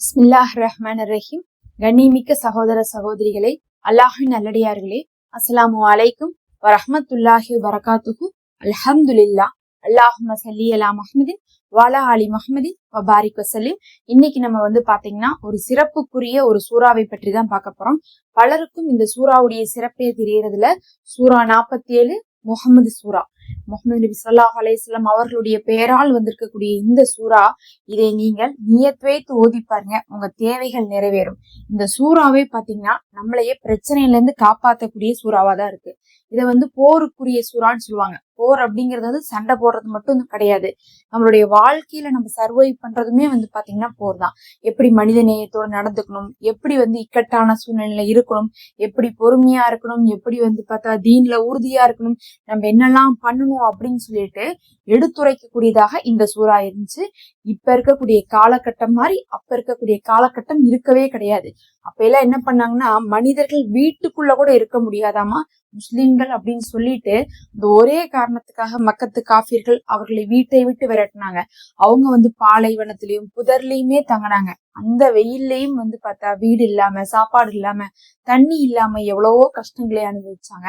ஸ்மில்லாஹ் ரஹ்மான் ரஹீம் கண்ணிமிக்க சகோதர சகோதரிகளை அல்லாஹின் நல்லடியார்களே அஸ்லாமு அலைக்கும் வரஹமத்துல்லாஹி வரகாத்துஹு அல்ஹம்துலில்லா அல்லாஹும சல்லி அலா மஹமதின் வாலா அலி மஹமதின் வபாரிக் வசலிம் இன்னைக்கு நம்ம வந்து பாத்தீங்கன்னா ஒரு சிறப்புக்குரிய ஒரு சூறாவை பற்றி தான் பார்க்க போறோம். பலருக்கும் இந்த சூறாவுடைய சிறப்பே தெரியறதுல சூறா நாற்பத்தி ஏழு முகமது சூரா முகமது நபி சொல்லாஹ் அலையம் அவர்களுடைய பெயரால் வந்திருக்கக்கூடிய இந்த சூறா இதை நீங்கள் நியத் வைத்து ஓதி பாருங்க. உங்க தேவைகள் நிறைவேறும். இந்த சூறாவே பாத்தீங்கன்னா நம்மளையே பிரச்சனையில இருந்து காப்பாற்றக்கூடிய சூறாவா தான் இருக்கு. இதை வந்து போருக்குரிய சூறான்னு சொல்லுவாங்க. போர் அப்படிங்கிறது வந்து சண்டை போடுறது மட்டும் கிடையாது. நம்மளுடைய வாழ்க்கையில நம்ம சர்வை பண்றதுமே வந்து பாத்தீங்கன்னா போர் தான். எப்படி மனித நேயத்தோட நடந்துக்கணும்? எப்படி வந்து இக்கட்டான சூழ்நிலையில இருக்கணும்? எப்படி பொறுமையா இருக்கணும்? எப்படி வந்து பார்த்தா தீன்ல உறுதியா இருக்கணும்? நம்ம என்னெல்லாம் பண்ணணும் அப்படின்னு சொல்லிட்டு எடுத்துரைக்கக்கூடியதாக இந்த சூறா இருந்துச்சு. இப்ப இருக்கக்கூடிய காலகட்டம் மாதிரி அப்ப இருக்கக்கூடிய காலகட்டம் இருக்கவே கிடையாது. அப்ப எல்லாம் என்ன பண்ணாங்கன்னா மனிதர்கள் வீட்டுக்குள்ள கூட இருக்க முடியாதாமா முஸ்லிம்கள் அப்படின்னு சொல்லிட்டு இந்த ஒரே காரணத்துக்காக மக்கத்து காஃபியர்கள் அவர்களை வீட்டை விட்டு விரட்டினாங்க. அவங்க வந்து பாலைவனத்திலயும் புதர்லயுமே தங்கினாங்க. அந்த வெயில்லையும் வந்து பார்த்தா வீடு இல்லாம சாப்பாடு இல்லாம தண்ணி இல்லாம எவ்வளவோ கஷ்டங்களை அனுபவிச்சாங்க.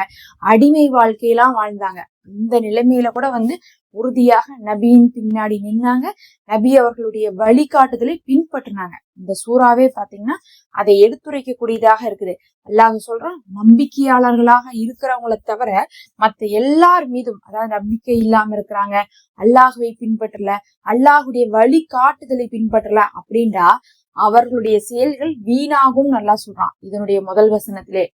அடிமை வாழ்க்கையெல்லாம் வாழ்ந்தாங்க. இந்த நிலைமையில கூட வந்து உறுதியாக நபியின் பின்னாடி நின்னாங்க. நபி அவர்களுடைய வழிகாட்டுதலை பின்பற்றினாங்க. இந்த சூறாவே பாத்தீங்கன்னா அதை எடுத்துரைக்கக்கூடியதாக இருக்குது. அல்லாஹ் சொல்றான் நம்பிக்கையாளர்களாக இருக்கிறவங்கள தவிர மத்த எல்லார் மீதும் அதாவது நம்பிக்கை இல்லாம இருக்கிறாங்க அல்லாஹுவை பின்பற்றல அல்லாஹுடைய வழிகாட்டுதலை பின்பற்றல அப்படின்றா அவர்களுடைய செயல்கள் வீணாகும் நல்லா சொல்றான். இதனுடைய முதல் வசனத்திலே.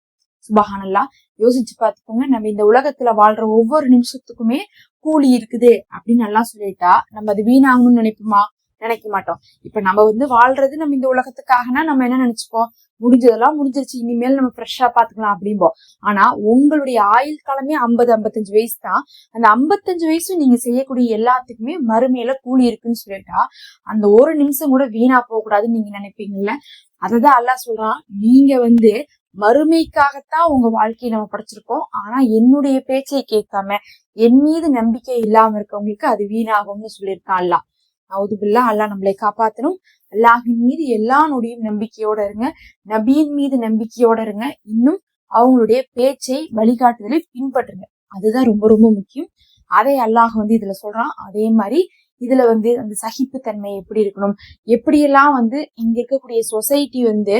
சுபஹானல்லா. யோசிச்சு பார்த்துக்கோங்க நம்ம இந்த உலகத்துல வாழ்ற ஒவ்வொரு நிமிஷத்துக்குமே கூலி இருக்குது அப்படின்னு நல்லா சொல்லிட்டா நம்ம அது வீணாகணும்னு நினைப்போமா? நினைக்க மாட்டோம். இப்ப நம்ம வந்து வாழ்றது நம்ம இந்த உலகத்துக்காகனா நம்ம என்ன நினைச்சுப்போம்? முடிஞ்சதெல்லாம் முடிஞ்சிருச்சு இனிமேல் நம்ம ஃப்ரெஷ்ஷா பாத்துக்கலாம் அப்படிம்போம். ஆனா உங்களுடைய ஆயுள் காலமே ஐம்பது ஐம்பத்தஞ்சு வயசு தான். அந்த ஐம்பத்தஞ்சு வயசு நீங்க செய்யக்கூடிய எல்லாத்துக்குமே மறுமையில கூலி இருக்குன்னு சொல்லிட்டா அந்த ஒரு நிமிஷம் கூட வீணா போக கூடாதுன்னு நீங்க நினைப்பீங்கல்ல? அததான் அல்லா சொல்றான் நீங்க வந்து மறுமைக்காகத்தான் உங்க வாழ்க்கையை நம்ம படைச்சிருக்கோம். ஆனா என்னுடைய பேச்சை கேட்காம என் மீது நம்பிக்கை இல்லாம இருக்கவங்களுக்கு அது வீணாகும்னு சொல்லியிருக்கான் அல்லா நவுதுபில்லா அல்லாஹ் நம்மளை காப்பாத்தணும். அல்லாஹின் மீது எல்லா நொடியும் நம்பிக்கையோட இருங்க. நபியின் மீது நம்பிக்கையோட இருங்க. இன்னும் அவங்களுடைய பேச்சை வழிகாட்டுதலை பின்பற்றுங்க. அதுதான் ரொம்ப ரொம்ப முக்கியம். அதை அல்லாஹ் வந்து இதுல சொல்றான். அதே மாதிரி இதுல வந்து அந்த சகிப்புத்தன்மை எப்படி இருக்கணும்? எப்படியெல்லாம் வந்து இங்க இருக்கக்கூடிய சொசைட்டி வந்து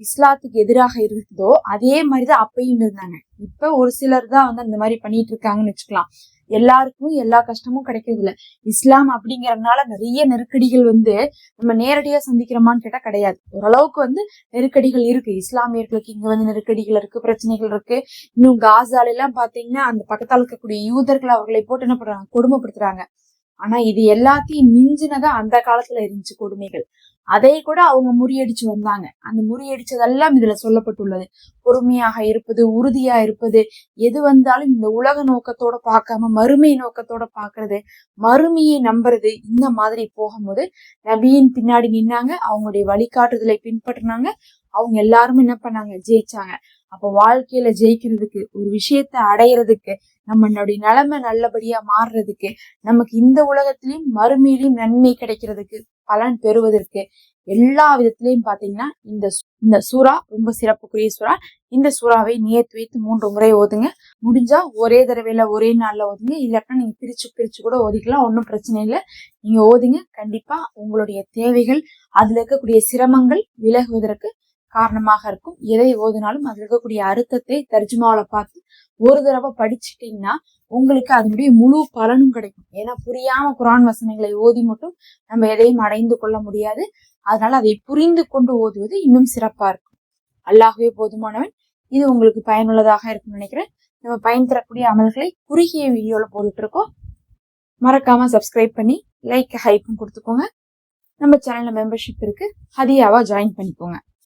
இஸ்லாத்துக்கு எதிராக இருக்குதோ அதே மாதிரிதான் அப்பயும் இருந்தாங்க. இப்ப ஒரு சிலர் தான் வந்து அந்த மாதிரி பண்ணிட்டு இருக்காங்கன்னு வச்சுக்கலாம். எல்லாருக்கும் எல்லா கஷ்டமும் கிடைக்கிறது இல்ல இஸ்லாம் அப்படிங்கறதுனால நிறைய நெருக்கடிகள் வந்து நம்ம நேரடியா சந்திக்கிறோமான்னு கேட்டா கிடையாது. ஓரளவுக்கு வந்து நெருக்கடிகள் இருக்கு. இஸ்லாமியர்களுக்கு இங்க வந்து நெருக்கடிகள் இருக்கு பிரச்சனைகள் இருக்கு. இன்னும் காசால எல்லாம் பாத்தீங்கன்னா அந்த பக்கத்தால் இருக்கக்கூடிய யூதர்கள் அவர்களை போட்டு என்ன பண்றாங்க? கொடுமைப்படுத்துறாங்க. ஆனா இது எல்லாத்தையும் மிஞ்சினதா அந்த காலத்துல இருந்துச்சு கொடுமைகள். அதை கூட அவங்க முறியடிச்சு வந்தாங்க. அந்த முறியடிச்சதெல்லாம் இதுல சொல்லப்பட்டுள்ளது. பொறுமையாக இருப்பது உறுதியா இருப்பது எது வந்தாலும் இந்த உலக நோக்கத்தோட பார்க்காம மறுமை நோக்கத்தோட பாக்குறது மறுமையை நம்புறது இந்த மாதிரி போகும்போது நபியின் பின்னாடி நின்னாங்க. அவங்களுடைய வழிகாட்டுதலை பின்பற்றினாங்க. அவங்க எல்லாருமே என்ன பண்ணாங்க? ஜெயிச்சாங்க. அப்ப வாழ்க்கையில ஜெயிக்கிறதுக்கு ஒரு விஷயத்த அடையிறதுக்கு நம்மளுடைய நிலைமை நல்லபடியா மாறுறதுக்கு நமக்கு இந்த உலகத்திலையும் மறுமையிலையும் நன்மை கிடைக்கிறதுக்கு பலன் பெறுவதற்கு எல்லா விதத்திலையும் பாத்தீங்கன்னா இந்த இந்த சூறா ரொம்ப சிறப்புக்குரிய சூறா. இந்த சூறாவை நேத்து வைத்து மூன்று முறை ஓதுங்க. முடிஞ்சா ஒரே தடவையில ஒரே நாள்ல ஓதுங்க. இல்லாட்டா நீங்க பிரிச்சு பிரிச்சு கூட ஓதிக்கலாம். ஒன்றும் பிரச்சனை இல்லை. நீங்க ஓதுங்க. கண்டிப்பா உங்களுடைய தேவைகள் அதுல இருக்கக்கூடிய சிரமங்கள் விலகுவதற்கு காரணமாக இருக்கும். எதை ஓதுனாலும் அதில் இருக்கக்கூடிய அர்த்தத்தை தர்ஜுமாவில் பார்த்து ஒரு தடவை படிச்சுட்டீங்கன்னா உங்களுக்கு அதனுடைய முழு பலனும் கிடைக்கும். ஏன்னா புரியாம குரான் வசனங்களை ஓதி மட்டும் நம்ம எதையும் அடைந்து கொள்ள முடியாது. அதனால அதை புரிந்து கொண்டு ஓதுவது இன்னும் சிறப்பா இருக்கும். அல்லாகவே போதுமானவன். இது உங்களுக்கு பயனுள்ளதாக இருக்கும்னு நினைக்கிறேன். நம்ம பயன் தரக்கூடிய அமல்களை குறுகிய வீடியோவில் போட்டுட்டு இருக்கோம். மறக்காம சப்ஸ்கிரைப் பண்ணி லைக் ஹைப்பும் கொடுத்துக்கோங்க. நம்ம சேனல்ல மெம்பர்ஷிப் இருக்கு. ஹதியாவா ஜாயின் பண்ணிக்கோங்க.